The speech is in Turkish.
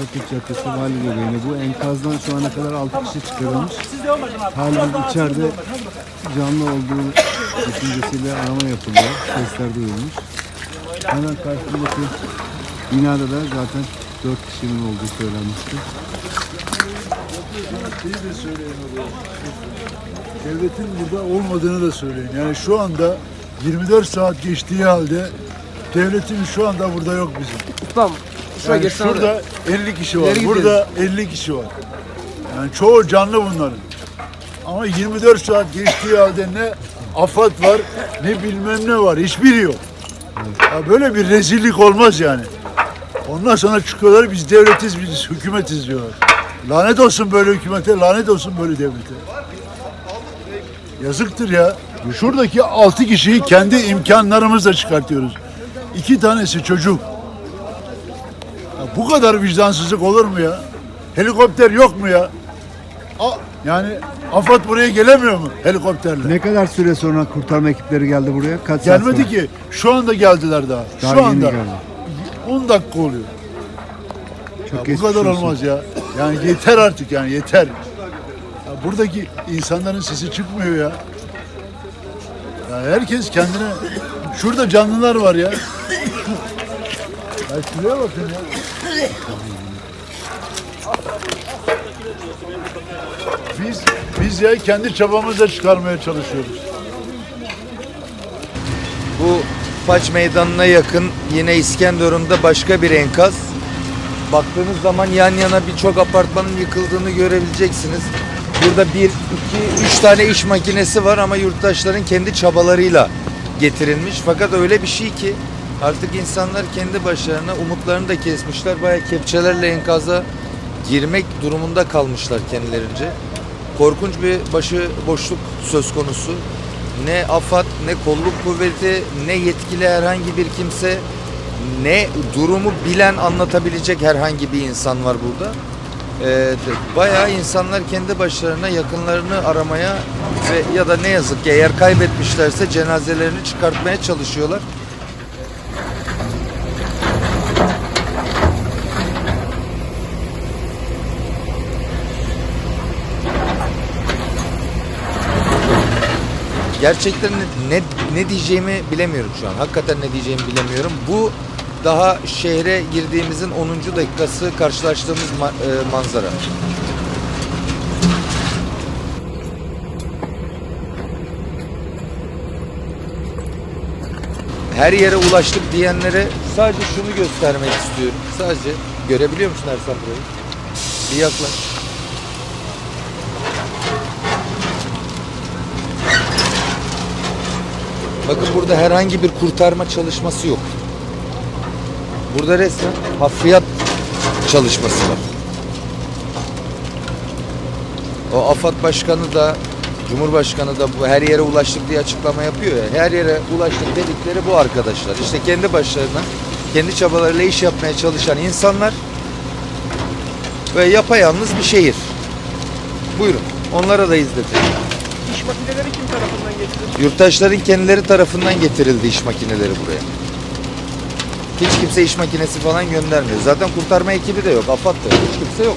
Atatürk Caddesi Vali Göbeği'ne bu enkazdan şu ana kadar 6 kişi çıkarılmış. Hala içeride canlı olduğu düşüncesiyle arama yapılıyor. Sesler duyulmuş. Hemen karşımdaki binada da zaten 4 kişinin olduğu söylenmişti. Şeyi de söyleyin oraya. Devletin burada olmadığını da söyleyin. Yani şu anda 24 saat geçtiği halde devletin şu anda burada yok bizim. Ustam şuraya Yani geçsene şurada oraya. 50 kişi var. İleri. Burada 50 kişi var. Yani çoğu canlı bunların. Ama 24 saat geçtiği halde ne afat var ne bilmem ne var. Hiçbiri yok. Ya böyle bir rezillik olmaz yani. Ondan sonra çıkıyorlar biz devletiz biz hükümetiz diyorlar. Lanet olsun böyle hükümete, lanet olsun böyle devlete. Yazıktır ya. Şuradaki altı kişiyi kendi imkanlarımızla çıkartıyoruz. İki tanesi çocuk. Bu kadar vicdansızlık olur mu ya? Helikopter yok mu ya? A, yani AFAD buraya gelemiyor mu helikopterle? Ne kadar süre sonra kurtarma ekipleri geldi buraya? Kaç saat Gelmedi sonra? ki. Şu anda geldiler daha. Daha Şu yeni anda. geldi. 10 dakika oluyor. Çok Ya bu geçmiş kadar olsun. olmaz ya. Yani yeter artık yani yeter. Ya buradaki insanların sesi çıkmıyor ya. Ya herkes kendine şurada canlılar var ya. Ya şuraya bakın ya. Biz biz ya kendi çabamızla çıkarmaya çalışıyoruz. Bu Paç Meydanı'na yakın yine İskenderun'da başka bir enkaz. Baktığınız zaman yan yana birçok apartmanın yıkıldığını görebileceksiniz. Burada bir, iki, üç tane iş makinesi var ama yurttaşların kendi çabalarıyla getirilmiş. Fakat öyle bir şey ki artık insanlar kendi başlarına umutlarını da kesmişler. Bayağı kepçelerle enkaza girmek durumunda kalmışlar kendilerince. Korkunç bir başı boşluk söz konusu. Ne AFAD, ne kolluk kuvveti, ne yetkili herhangi bir kimse, ne durumu bilen anlatabilecek herhangi bir insan var burada. Ee, bayağı insanlar kendi başlarına yakınlarını aramaya ve ya da ne yazık ki eğer kaybetmişlerse cenazelerini çıkartmaya çalışıyorlar. Gerçekten ne, ne, diyeceğimi bilemiyorum şu an. Hakikaten ne diyeceğimi bilemiyorum. Bu daha şehre girdiğimizin 10. dakikası karşılaştığımız ma- e, manzara. Her yere ulaştık diyenlere sadece şunu göstermek istiyorum. Sadece görebiliyor musun Ersan burayı? Bir yaklaş. Bakın burada herhangi bir kurtarma çalışması yok. Burada resmen hafriyat çalışması var. O AFAD Başkanı da Cumhurbaşkanı da bu her yere ulaştık diye açıklama yapıyor ya. Her yere ulaştık dedikleri bu arkadaşlar. İşte kendi başlarına, kendi çabalarıyla iş yapmaya çalışan insanlar ve yapayalnız bir şehir. Buyurun. Onlara da izletin. İş makineleri kim tarafından getirildi? Yurttaşların kendileri tarafından getirildi iş makineleri buraya. Hiç kimse iş makinesi falan göndermiyor. Zaten kurtarma ekibi de yok. AFAD da yok. Hiç kimse yok.